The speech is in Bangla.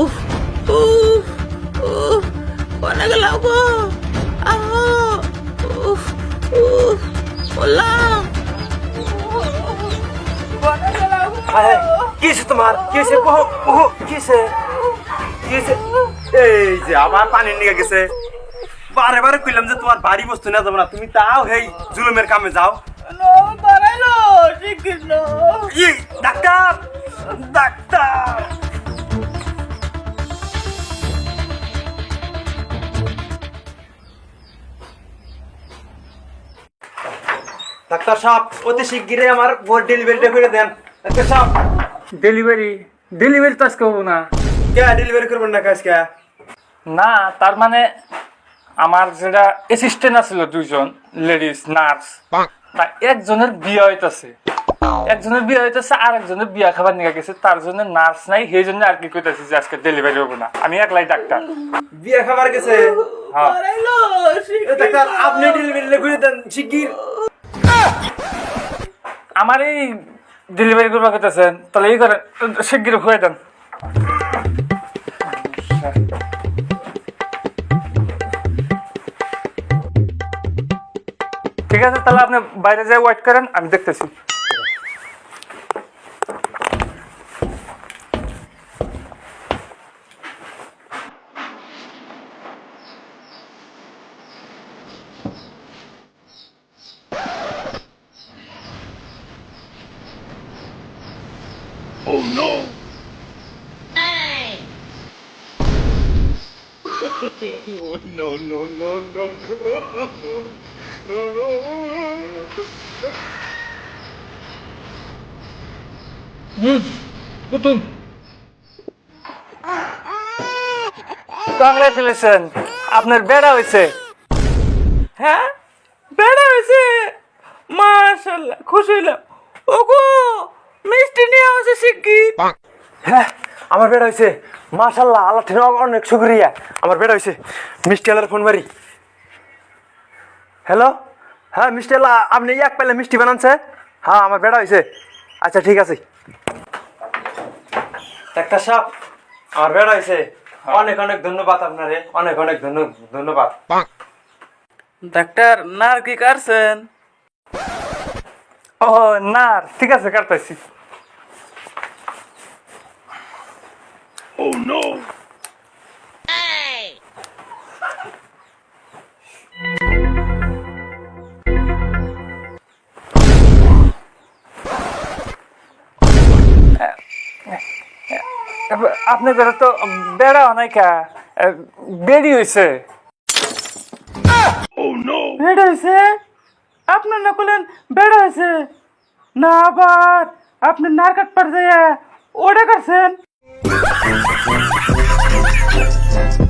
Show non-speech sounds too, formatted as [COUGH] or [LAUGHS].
উফ লাগবো আহ উফ উফ লাগবো আরে কিসে তোমার? কিসে কিসে এই যে আবার পানি নিয়ে গেছে। বারে বারে কইলাম যে তোমার বাড়ি বস্তু না যাব না। তুমি তাও হেই জুলুমের কামে যাও। Doctor doctor. ডাক্তার সাহেব অতি শিগগিরই আমার বোর্ড ডেলিভারিটা করে দেন। ডাক্তার সাহেব। ডেলিভারি ডেলিভারি তো আজকে হব না। কে ডেলিভারি করবেন না কাজকে না তার মানে আমার যেটা অ্যাসিস্ট্যান্ট আছিল দুইজন লেডিস নার্স না একজনের বিয়ে হইতাছে। একজনের বিয়ে হইতাছে আর একজনের বিয়া খাবার নিয়ে গেছে তার জন্য নার্স নাই সেই জন্য আর কি কইতাছি যে আজকে ডেলিভারি হব না। আমি একলাই ডাক্তার। বিয়ে খাবার গেছে? হ্যাঁ। ডাক্তার আপনি ডেলিভারি করে দেন শিগগির। আমার এই ডেলিভারি করবা কইতাছেন, তাহলে এই করেন শিগগির হয়ে দেন ঠিক আছে, তাহলে আপনি বাইরে যাই ওয়েট করেন, আমি দেখতেছি। [LAUGHS] কংগ্রেচুলেশন আপনার বেড়া হয়েছে। হ্যাঁ? বেড়া হয়েছে? মাশাল্লাহ খুশি হইলাম। ওগো আসে শিগগির হ্যাঁ আমার বেড়া হয়েছে। মাশাল্লাহ আল্লাহ থেকে অনেক শুক্রিয়া। আমার বেড়া হয়েছে। মিষ্টি আলার ফোন মারি। হ্যালো? হ্যাঁ মিষ্টি আল্লাহ আপনি এক পেলে মিষ্টি বানাচ্ছে হ্যাঁ আমার বেড়া হয়েছে। আচ্ছা ঠিক আছে। একটা সাপ। আমার বেড়া হয়েছে। অনেক অনেক ধন্যবাদ আপনারে। অনেক অনেক ধন্য- ধন্যবাদ। ডাক্তার নার কি কাটছেন? ও না ঠিক আছে কাটতেছি। আপনার ঘরে তো বেড়া নাই কা বেড়ি হয়েছে বেড়া হয়েছে আপনার না করলেন বেড়া হয়েছে না আবার আপনি নার কাটবার যায় ওটা কাটছেন Thank you.